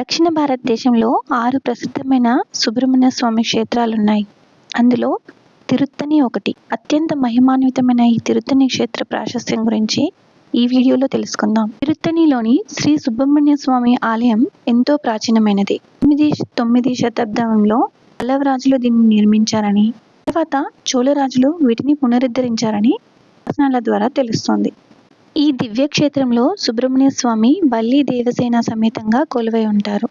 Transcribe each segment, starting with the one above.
దక్షిణ భారతదేశంలో ఆరు ప్రసిద్ధమైన సుబ్రహ్మణ్య స్వామి క్షేత్రాలున్నాయి. అందులో తిరుత్తని ఒకటి. అత్యంత మహిమాన్వితమైన ఈ తిరుత్తని క్షేత్ర ప్రాశస్త్యం గురించి ఈ వీడియోలో తెలుసుకుందాం. తిరుత్తనిలోని శ్రీ సుబ్రహ్మణ్య స్వామి ఆలయం ఎంతో ప్రాచీనమైనది. తొమ్మిది తొమ్మిది శతాబ్దంలో పల్లవరాజులు దీన్ని నిర్మించారని తర్వాత చోళరాజులు వీటిని పునరుద్ధరించారని శాసనాల ద్వారా తెలుస్తోంది. ఈ దివ్య క్షేత్రంలో సుబ్రహ్మణ్య స్వామి బల్లి దేవసేన సమేతంగా కొలువై ఉంటారు.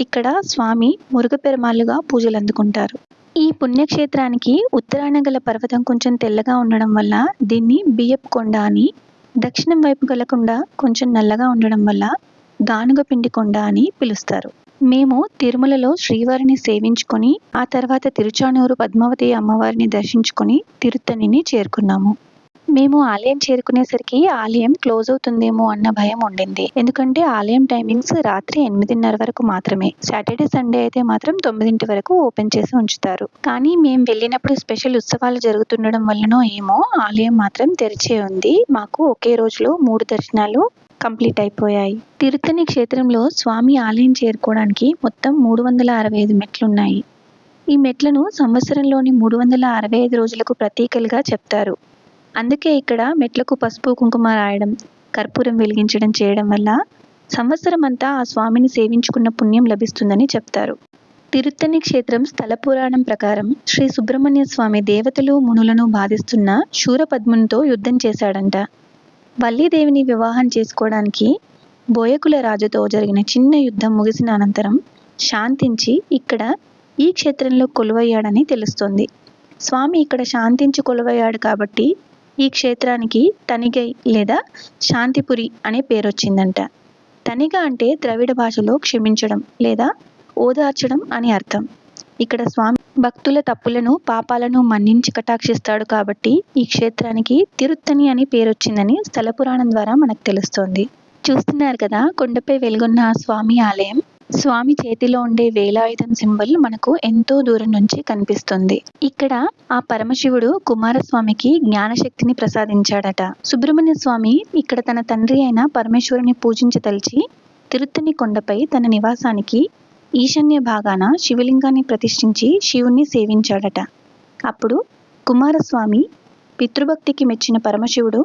ఇక్కడ స్వామి మురుగపెరుమాళ్ళుగా పూజలు అందుకుంటారు. ఈ పుణ్యక్షేత్రానికి ఉత్తరాన గల పర్వతం కొంచెం తెల్లగా ఉండడం వల్ల దీన్ని బియ్యపు కొండ అని దక్షిణం వైపు గల కొండ కొంచెం నల్లగా ఉండడం వల్ల గానుగ పిండి కొండ అని పిలుస్తారు. మేము తిరుమలలో శ్రీవారిని సేవించుకొని ఆ తర్వాత తిరుచానూరు పద్మావతి అమ్మవారిని దర్శించుకొని తిరుత్తణిని చేరుకున్నాము. మేము ఆలయం చేరుకునేసరికి ఆలయం క్లోజ్ అవుతుందేమో అన్న భయం ఉండింది. ఎందుకంటే ఆలయం టైమింగ్స్ రాత్రి ఎనిమిదిన్నర వరకు మాత్రమే. సాటర్డే సండే అయితే మాత్రం తొమ్మిదింటి వరకు ఓపెన్ చేసి ఉంచుతారు. కానీ మేము వెళ్ళినప్పుడు స్పెషల్ ఉత్సవాలు జరుగుతుండడం వల్లనో ఏమో ఆలయం మాత్రం తెరిచే ఉంది. మాకు ఒకే రోజులో మూడు దర్శనాలు కంప్లీట్ అయిపోయాయి. తిరుత్తని క్షేత్రంలో స్వామి ఆలయం చేరుకోవడానికి మొత్తం మూడు వందల అరవై ఐదు మెట్లున్నాయి. ఈ మెట్లను సంవత్సరంలోని మూడు వందల అరవై ఐదు రోజులకు ప్రతీకలుగా చెప్తారు. అందుకే ఇక్కడ మెట్లకు పసుపు కుంకుమ రాయడం కర్పూరం వెలిగించడం చేయడం వల్ల సంవత్సరం అంతా ఆ స్వామిని సేవించుకున్న పుణ్యం లభిస్తుందని చెప్తారు. తిరుత్తని క్షేత్రం స్థల పురాణం ప్రకారం శ్రీ సుబ్రహ్మణ్య స్వామి దేవతలు మునులను బాధిస్తున్న శూరపద్మునితో యుద్ధం చేశాడంట. వల్లీదేవిని వివాహం చేసుకోవడానికి బోయకుల రాజుతో జరిగిన చిన్న యుద్ధం ముగిసిన అనంతరం శాంతించి ఇక్కడ ఈ క్షేత్రంలో కొలువయ్యాడని తెలుస్తోంది. స్వామి ఇక్కడ శాంతించి కొలువయ్యాడు కాబట్టి ఈ క్షేత్రానికి తనిగై లేదా శాంతిపురి అనే పేరు వచ్చిందంట తనిగ అంటే ద్రవిడ భాషలో క్షమించడం లేదా ఓదార్చడం అని అర్థం. ఇక్కడ స్వామి భక్తుల తప్పులను పాపాలను మన్నించి కటాక్షిస్తాడు కాబట్టి ఈ క్షేత్రానికి తిరుత్తని అని పేరు వచ్చిందని స్థల పురాణం ద్వారా మనకు తెలుస్తోంది. చూస్తున్నారు కదా కొండపై వెలుగున్న స్వామి ఆలయం. స్వామి చేతిలో ఉండే వేలాయుధం సింబల్ మనకు ఎంతో దూరం నుంచి కనిపిస్తుంది. ఇక్కడ ఆ పరమశివుడు కుమారస్వామికి జ్ఞానశక్తిని ప్రసాదించాడట. సుబ్రహ్మణ్య స్వామి ఇక్కడ తన తండ్రి అయిన పరమేశ్వరుని పూజించదలిచి తిరుత్తని కొండపై తన నివాసానికి ఈశాన్య భాగాన శివలింగాన్ని ప్రతిష్ఠించి శివుణ్ణి సేవించాడట. అప్పుడు కుమారస్వామి పితృభక్తికి మెచ్చిన పరమశివుడు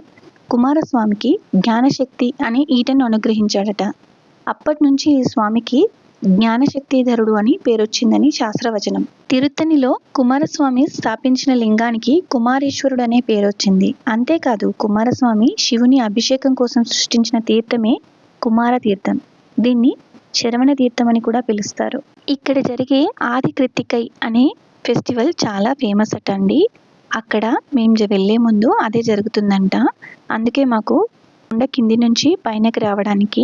కుమారస్వామికి జ్ఞానశక్తి అనే ఈటను అనుగ్రహించాడట. అప్పటి నుంచి ఈ స్వామికి జ్ఞానశక్తిధరుడు అని పేరొచ్చిందని శాస్త్రవచనం. తిరుత్తనిలో కుమారస్వామి స్థాపించిన లింగానికి కుమారేశ్వరుడు అనే పేరొచ్చింది. అంతేకాదు కుమారస్వామి శివుని అభిషేకం కోసం సృష్టించిన తీర్థమే కుమార తీర్థం దీన్ని శరవణ తీర్థం అని కూడా పిలుస్తారు. ఇక్కడ జరిగే ఆది కృత్తికై అనే ఫెస్టివల్ చాలా ఫేమస్ అట అండి అక్కడ మేము వెళ్ళే ముందు అదే జరుగుతుందంట. అందుకే మాకు కొండ కింది నుంచి పైనకి రావడానికి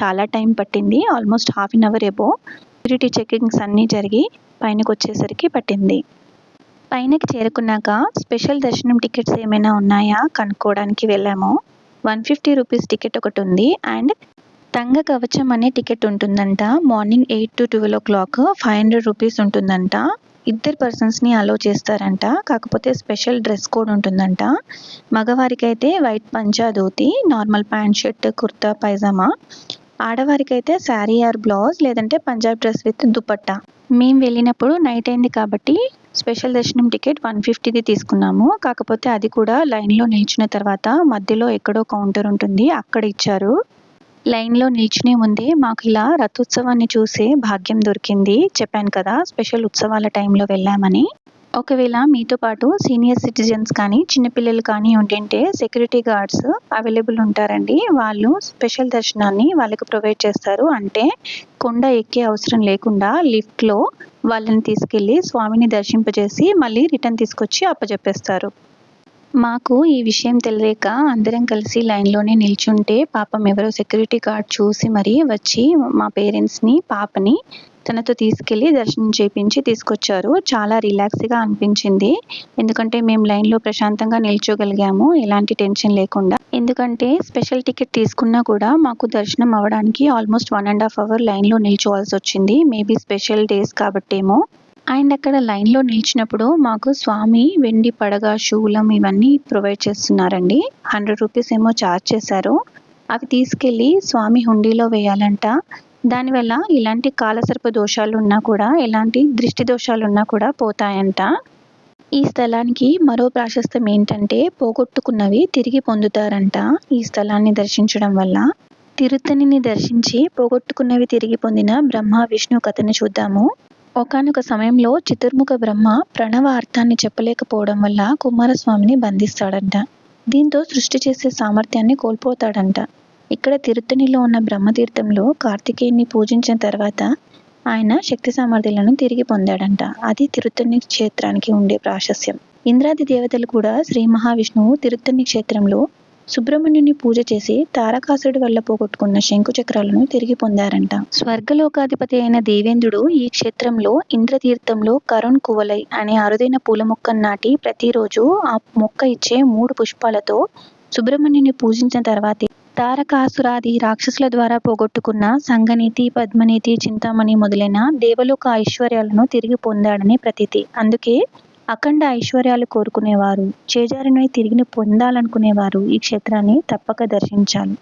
చాలా టైం పట్టింది ఆల్మోస్ట్ హాఫ్ అన్ అవర్ ఎబో సెక్యూరిటీ చెకింగ్స్ అన్నీ జరిగి పైనకు వచ్చేసరికి పట్టింది. పైనకి చేరుకున్నాక స్పెషల్ దర్శనం టికెట్స్ ఏమైనా ఉన్నాయా కనుక్కోవడానికి వెళ్ళాము. వన్ ఫిఫ్టీ రూపీస్ టికెట్ ఒకటి ఉంది అండ్ తంగ కవచం అనే టికెట్ ఉంటుందంట. Morning eight to twelve o'clock five hundred rupees ఉంటుందంట. ఇద్దరు పర్సన్స్ని అలో చేస్తారంట. కాకపోతే స్పెషల్ డ్రెస్ కోడ్ ఉంటుందంట. మగవారికి అయితే వైట్ పంచా dhoti normal pant shirt kurta pyjama. ఆడవారికైతే sari or blouse లేదంటే పంజాబ్ డ్రెస్ విత్ దుపట్టా. మేము వెళ్ళినప్పుడు నైట్ అయింది కాబట్టి స్పెషల్ దర్శనం టికెట్ వన్ ఫిఫ్టీది తీసుకున్నాము. కాకపోతే అది కూడా లైన్లో నిల్చున్న తర్వాత మధ్యలో ఎక్కడో కౌంటర్ ఉంటుంది అక్కడ ఇచ్చారు. లైన్లో నిల్చునే ముందే మాకు ఇలా రథోత్సవాన్ని చూసే భాగ్యం దొరికింది. చెప్పాను కదా స్పెషల్ ఉత్సవాల టైంలో వెళ్ళామని. ఒకవేళ మీతో పాటు సీనియర్ సిటిజన్స్ కానీ చిన్నపిల్లలు కానీ ఉంటుంటే సెక్యూరిటీ గార్డ్స్ అవైలబుల్ ఉంటారండి. వాళ్ళు స్పెషల్ దర్శనాన్ని వాళ్ళకి ప్రొవైడ్ చేస్తారు. అంటే కొండ ఎక్కే అవసరం లేకుండా లిఫ్ట్లో వాళ్ళని తీసుకెళ్ళి స్వామిని దర్శింపజేసి మళ్ళీ రిటర్న్ తీసుకొచ్చి అప్పచెప్పేస్తారు మాకు ఈ విషయం తెలియక అందరం కలిసి లైన్లోనే నిల్చుంటే పాపం ఎవరో సెక్యూరిటీ గార్డ్ చూసి మరీ వచ్చి మా పేరెంట్స్ని పాపని తనతో తీసుకెళ్ళి దర్శనం చేయించి తీసుకొచ్చారు. చాలా రిలాక్స్గా అనిపించింది. ఎందుకంటే మేము లైన్లో ప్రశాంతంగా నిల్చోగలిగాము. ఎలాంటి టెన్షన్ లేకుండా. ఎందుకంటే స్పెషల్ టికెట్ తీసుకున్నా కూడా మాకు దర్శనం అవ్వడానికి almost one and half hour లైన్లో నిల్చోవాల్సి వచ్చింది. మేబీ స్పెషల్ డేస్ కాబట్టేమో. అండ్ అక్కడ లైన్లో నిలిచినప్పుడు మాకు స్వామి వెండి పడగ శూలం ఇవన్నీ ప్రొవైడ్ చేస్తున్నారండి. హండ్రెడ్ రూపీస్ ఏమో ఛార్జ్ చేశారు. అవి తీసుకెళ్ళి స్వామి హుండీలో వేయాలంట. దానివల్ల ఇలాంటి కాలసర్ప దోషాలు ఉన్నా కూడా ఎలాంటి దృష్టి దోషాలు ఉన్నా కూడా పోతాయంట. ఈ స్థలానికి మరో ప్రాశస్త్యం ఏంటంటే పోగొట్టుకున్నవి తిరిగి పొందుతారంట ఈ స్థలాన్ని దర్శించడం వల్ల. తిరుత్తణిని దర్శించి పోగొట్టుకున్నవి తిరిగి పొందిన బ్రహ్మ విష్ణు కథని చూద్దాము. ఒకానొక సమయంలో చతుర్ముఖ బ్రహ్మ ప్రణవ అర్థాన్ని చెప్పలేకపోవడం వల్ల కుమారస్వామిని బంధిస్తాడంట. దీంతో సృష్టి చేసే సామర్థ్యాన్ని కోల్పోతాడంట. ఇక్కడ తిరుత్తణిలో ఉన్న బ్రహ్మతీర్థంలో కార్తికేయుని పూజించిన తర్వాత ఆయన శక్తి సామర్థ్యాలను తిరిగి పొందాడంట. అది తిరుత్తణి క్షేత్రానికి ఉండే ప్రాశస్యం. ఇంద్రాది దేవతలు కూడా శ్రీ మహావిష్ణువు తిరుత్తణి క్షేత్రంలో సుబ్రహ్మణ్యుని పూజ చేసి తారకాసుడి వల్ల పోగొట్టుకున్న శంకు చక్రాలను తిరిగి పొందారంట. స్వర్గలోకాధిపతి అయిన దేవేంద్రుడు ఈ క్షేత్రంలో ఇంద్రతీర్థంలో కరుణ్ కువలై అనే అరుదైన పూల మొక్కను నాటి ప్రతిరోజు ఆ మొక్క ఇచ్చే మూడు పుష్పాలతో సుబ్రహ్మణ్యుని పూజించిన తర్వాతే తారకాసురాది రాక్షసుల ద్వారా పోగొట్టుకున్న సంగనీతి పద్మనీతి చింతామణి మొదలైన దేవలోక ఐశ్వర్యాలను తిరిగి పొందాడని ప్రతీతి. అందుకే అఖండ ఐశ్వర్యాలు కోరుకునేవారు. చేజారినై తిరిగి పొందాలనుకునేవారు ఈ క్షేత్రాన్ని తప్పక దర్శించాలి.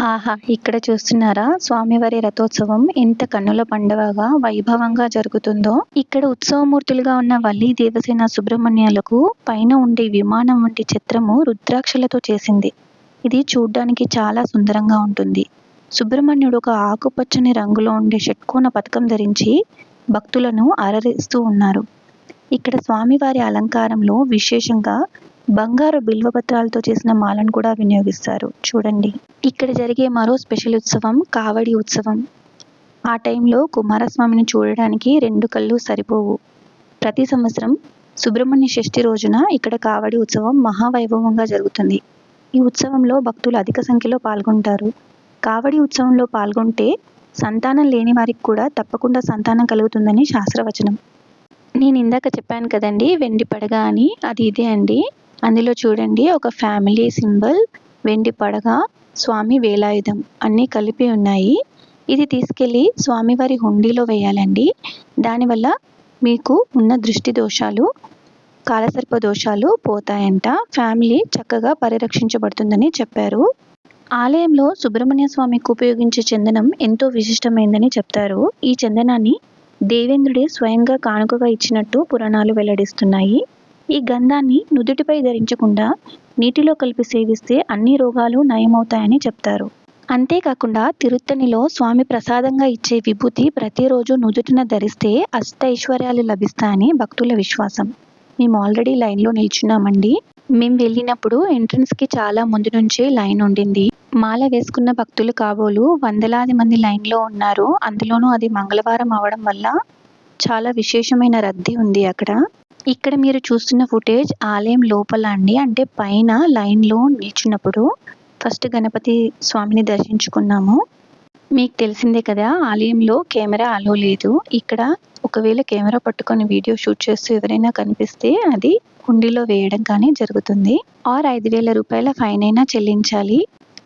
ఆహా ఇక్కడ చూస్తున్నారా? స్వామివారి రథోత్సవం ఎంత కన్నుల పండుగగా వైభవంగా జరుగుతుందో. ఇక్కడ ఉత్సవమూర్తులుగా ఉన్న వల్లి దేవసేన సుబ్రహ్మణ్యాలకు పైన ఉండే విమానం వంటి చిత్రము రుద్రాక్షలతో చేసింది. ఇది చూడ్డానికి చాలా సుందరంగా ఉంటుంది. సుబ్రహ్మణ్యుడు ఒక ఆకుపచ్చని రంగులో ఉండే షట్కోణ పథకం ధరించి భక్తులను అరరిస్తూ ఉన్నారు. ఇక్కడ స్వామివారి అలంకారంలో విశేషంగా బంగారు బిల్వపత్రాలతో చేసిన మాలను కూడా వినియోగిస్తారు. చూడండి. ఇక్కడ జరిగే మరో స్పెషల్ ఉత్సవం కావడి ఉత్సవం. ఆ టైంలో కుమారస్వామిని చూడడానికి రెండు కళ్ళు సరిపోవు. ప్రతి సంవత్సరం సుబ్రహ్మణ్య షష్ఠి రోజున ఇక్కడ కావడి ఉత్సవం మహావైభవంగా జరుగుతుంది. ఈ ఉత్సవంలో భక్తులు అధిక సంఖ్యలో పాల్గొంటారు. కావడి ఉత్సవంలో పాల్గొంటే సంతానం లేని వారికి కూడా తప్పకుండా సంతానం కలుగుతుందని శాస్త్రవచనం. నేను ఇందాక చెప్పాను కదండి వెండి పడగ అని. అది ఇదే అండి. అందులో చూడండి ఒక ఫ్యామిలీ సింబల్ వెండి పడగ స్వామి వేలాయుధం అన్నీ కలిపి ఉన్నాయి. ఇది తీసుకెళ్ళి స్వామివారి హుండీలో వేయాలండి. దానివల్ల మీకు ఉన్న దృష్టి దోషాలు కాలసర్ప దోషాలు పోతాయంట. ఫ్యామిలీ చక్కగా పరిరక్షించబడుతుందని చెప్పారు. ఆలయంలో సుబ్రహ్మణ్య స్వామికి ఉపయోగించే చందనం ఎంతో విశిష్టమైందని చెప్తారు. ఈ చందనాన్ని దేవేంద్రుడే స్వయంగా కానుకగా ఇచ్చినట్టు పురాణాలు వెల్లడిస్తున్నాయి. ఈ గంధాన్ని నుదుటిపై ధరించకుండా నీటిలో కలిపి సేవిస్తే అన్ని రోగాలు నయమవుతాయని చెప్తారు. అంతేకాకుండా తిరుత్తణిలో స్వామి ప్రసాదంగా ఇచ్చే విభూతి ప్రతిరోజు నుదుటిన ధరిస్తే అష్టైశ్వర్యాలు లభిస్తాయని భక్తుల విశ్వాసం. మేము ఆల్రెడీ లైన్లో నిల్చున్నామండి. మేము వెళ్ళినప్పుడు ఎంట్రన్స్కి చాలా ముందు నుంచే లైన్ ఉండింది. మాల వేసుకున్న భక్తులు కాబోలు వందలాది మంది లైన్లో ఉన్నారు. అందులోనూ అది మంగళవారం అవడం వల్ల చాలా విశేషమైన రద్దీ ఉంది అక్కడ. ఇక్కడ మీరు చూస్తున్న ఫుటేజ్ ఆలయం లోపల అండి. అంటే పైన లైన్లో నిల్చున్నప్పుడు ఫస్ట్ గణపతి స్వామిని దర్శించుకున్నాము. మీకు తెలిసిందే కదా ఆలయంలో కెమెరా అలో లేదు. ఇక్కడ ఒకవేళ కెమెరా పట్టుకొని వీడియో షూట్ చేస్తూ ఎవరైనా కనిపిస్తే అది హుండీలో వేయడం కానీ జరుగుతుంది. ఆర్ ఐదు వేల రూపాయల ఫైన్ అయినా చెల్లించాలి.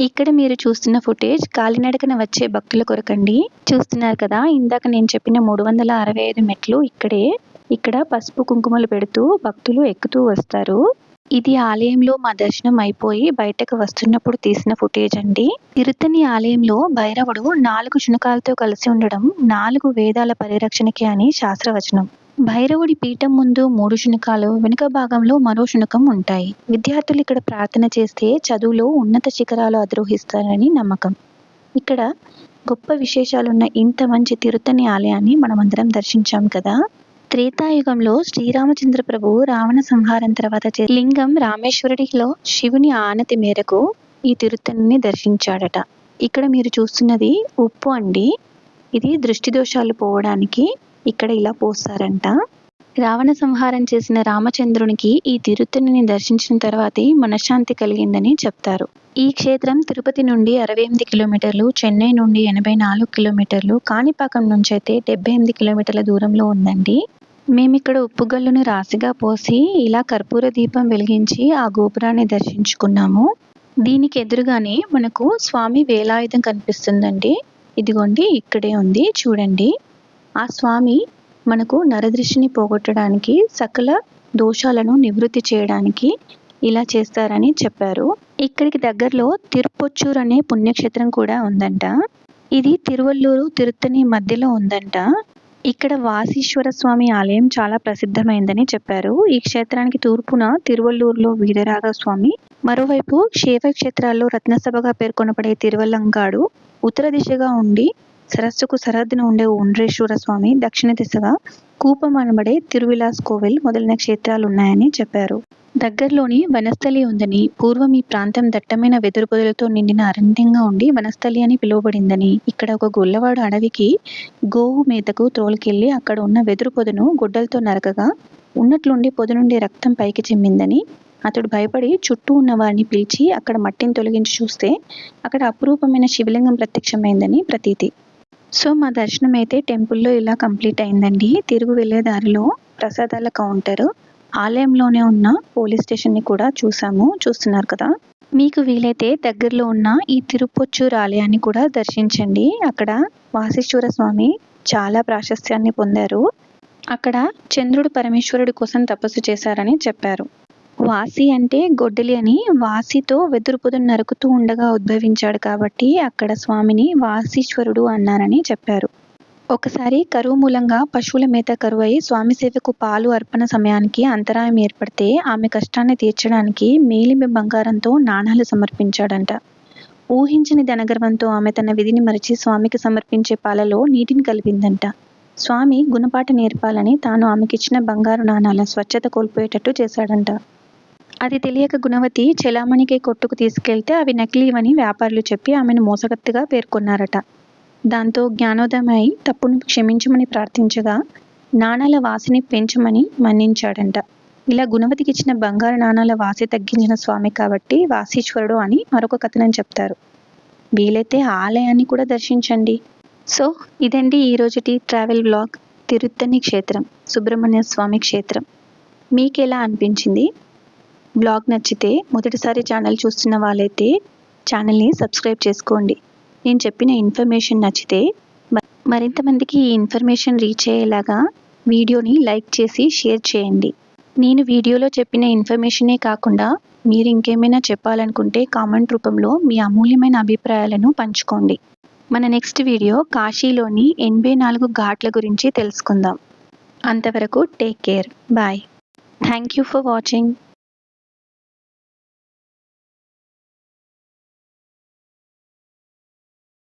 ఇక్కడ మీరు చూస్తున్న ఫుటేజ్ కాలినడకన వచ్చే భక్తుల కొరకండి. చూస్తున్నారు కదా ఇందాక నేను చెప్పిన మూడు వందల అరవై ఐదు మెట్లు ఇక్కడే. ఇక్కడ పసుపు కుంకుమలు పెడుతూ భక్తులు ఎక్కుతూ వస్తారు. ఇది ఆలయంలో మా దర్శనం అయిపోయి బయటకు వస్తున్నప్పుడు తీసిన ఫుటేజ్ అండి. తిరుత్తని ఆలయంలో భైరవుడు నాలుగు శునకాలతో కలిసి ఉండడం నాలుగు వేదాల పరిరక్షణకి అని శాస్త్రవచనం. భైరవుడి పీఠం ముందు మూడు శునకాలు వెనుక భాగంలో మరో శునకం ఉంటాయి. విద్యార్థులు ఇక్కడ ప్రార్థన చేస్తే చదువులో ఉన్నత శిఖరాలు అధిరోహిస్తారని నమ్మకం. ఇక్కడ గొప్ప విశేషాలున్న ఇంత మంచి తిరుత్తని ఆలయాన్ని మనమందరం దర్శించాం కదా. త్రేతాయుగంలో శ్రీరామచంద్ర ప్రభు రావణ సంహారం తర్వాత లింగం రామేశ్వరుడిలో శివుని ఆనతి మేరకు ఈ తిరుత్తని దర్శించాడట. ఇక్కడ మీరు చూస్తున్నది ఉప్పు అండి. ఇది దృష్టి దోషాలు పోవడానికి ఇక్కడ ఇలా పోస్తారంట. రావణ సంహారం చేసిన రామచంద్రునికి ఈ తిరుత్తనిని దర్శించిన తర్వాతే మనశ్శాంతి కలిగిందని చెప్తారు. ఈ క్షేత్రం తిరుపతి నుండి అరవై ఎనిమిది కిలోమీటర్లు చెన్నై నుండి ఎనభై నాలుగు కిలోమీటర్లు కాణిపాకం నుంచి అయితే డెబ్బై ఎనిమిది కిలోమీటర్ల దూరంలో ఉందండి. మేమిక్కడ ఉప్పుగల్లును రాశిగా పోసి ఇలా కర్పూర దీపం వెలిగించి ఆ గోపురాన్ని దర్శించుకున్నాము. దీనికి ఎదురుగానే మనకు స్వామి వేలాయుధం కనిపిస్తుందండి. ఇదిగోండి ఇక్కడే ఉంది చూడండి. ఆ స్వామి మనకు నరదృష్టిని పోగొట్టడానికి సకల దోషాలను నివృత్తి చేయడానికి ఇలా చేస్తారని చెప్పారు. ఇక్కడికి దగ్గరలో తిరుపొచ్చూర్ అనే పుణ్యక్షేత్రం కూడా ఉందంట. ఇది తిరువల్లూరు తిరుత్తని మధ్యలో ఉందంట. ఇక్కడ వాసీశ్వర స్వామి ఆలయం చాలా ప్రసిద్ధమైందని చెప్పారు. ఈ క్షేత్రానికి తూర్పున తిరువల్లూరులో వీరరాఘ స్వామి మరోవైపు క్షేత్రాల్లో రత్నసభగా పేర్కొనబడే తిరువల్లంగాడు ఉత్తర దిశగా ఉండి సరస్సుకు సరహద్దున ఉండే ఉండ్రేశ్వర స్వామి దక్షిణ దిశగా కూపం అనబడే తిరువిలాస్ కోవిల్ మొదలైన క్షేత్రాలు ఉన్నాయని చెప్పారు. దగ్గరలోని వనస్థలి ఉందని పూర్వం ఈ ప్రాంతం దట్టమైన వెదురు పొదలతో నిండిన అరణ్యంగా ఉండి వనస్థలి అని పిలువబడిందని ఇక్కడ ఒక గొల్లవాడు అడవికి గోవు మేతకు త్రోలుకెళ్ళి అక్కడ ఉన్న వెదురు పొదను గుడ్డలతో నరకగా ఉన్నట్లుండి పొద నుండి రక్తం పైకి చిమ్మిందని అతడు భయపడి చుట్టూ ఉన్న వారిని పిలిచి అక్కడ మట్టిని తొలగించి చూస్తే అక్కడ అపురూపమైన శివలింగం ప్రత్యక్షమైందని ప్రతీతి. సో మా దర్శనం అయితే టెంపుల్లో ఇలా కంప్లీట్ అయిందండి. తిరుగు వెళ్ళే దారిలో ప్రసాదాల కౌంటర్. ఆలయంలోనే ఉన్న పోలీస్ స్టేషన్ని కూడా చూసాము. చూస్తున్నారు కదా. మీకు వీలైతే దగ్గరలో ఉన్న ఈ తిరుపొచ్చూరు ఆలయాన్ని కూడా దర్శించండి. అక్కడ వాసిశ్వర స్వామి చాలా ప్రాశస్త్యాన్ని పొందారు. అక్కడ చంద్రుడు పరమేశ్వరుడి కోసం తపస్సు చేశారని చెప్పారు. వాసి అంటే గొడ్డలి అని వాసితో వెదురుపుదను నరుకుతూ ఉండగా ఉద్భవించాడు కాబట్టి అక్కడ స్వామిని వాసీశ్వరుడు అన్నారని చెప్పారు. ఒకసారి కరువు మూలంగా పశువుల మేత కరువై స్వామి సేవకు పాలు అర్పణ సమయానికి అంతరాయం ఏర్పడితే ఆమె కష్టాన్ని తీర్చడానికి మేలిమి బంగారంతో నాణాలు సమర్పించాడంట. ఊహించని ధనగర్వంతో ఆమె తన విధిని మరిచి స్వామికి సమర్పించే పాలలో నీటిని కలిపిందంట. స్వామి గుణపాఠ నేర్పాలని తాను ఆమెకిచ్చిన బంగారు నాణాల స్వచ్ఛత కోల్పోయేటట్టు చేశాడంట. అది తెలియక గుణవతి చెలామణికి కొట్టుకు తీసుకెళ్తే అవి నకిలీవని వ్యాపారులు చెప్పి ఆమెను మోసగత్తుగా పేర్కొన్నారట. దాంతో జ్ఞానోదయమై తప్పును క్షమించమని ప్రార్థించగా నాణాల వాసిని పెంచమని మన్నించాడంట. ఇలా గుణవతికి ఇచ్చిన బంగారు నాణాల వాసి తగ్గించిన స్వామి కాబట్టి వాసీశ్వరుడు అని మరొక కథనం చెప్తారు. వీలైతే ఆలయాన్ని కూడా దర్శించండి. సో ఇదండి ఈరోజుటి ట్రావెల్ బ్లాగ్. తిరుత్తని క్షేత్రం సుబ్రహ్మణ్య స్వామి క్షేత్రం. మీకు ఎలా అనిపించింది? బ్లాగ్ నచ్చితే మొదటిసారి ఛానల్ చూస్తున్న వాళ్ళైతే ఛానల్ని సబ్స్క్రైబ్ చేసుకోండి. నేను చెప్పిన ఇన్ఫర్మేషన్ నచ్చితే మరింత మందికి ఈ ఇన్ఫర్మేషన్ రీచ్ అయ్యేలాగా వీడియోని లైక్ చేసి షేర్ చేయండి. నేను వీడియోలో చెప్పిన ఇన్ఫర్మేషనే కాకుండా మీరు ఇంకేమైనా చెప్పాలనుకుంటే కామెంట్ రూపంలో మీ అమూల్యమైన అభిప్రాయాలను పంచుకోండి. మన నెక్స్ట్ వీడియో కాశీలోని ఎనభై నాలుగు ఘాట్ల గురించి తెలుసుకుందాం. అంతవరకు take care. Bye. Thank you for watching.